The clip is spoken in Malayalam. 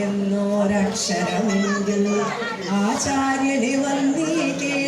എന്നോരക്ഷരമെങ്കിൽ ആചാര്യനെ വന്ദി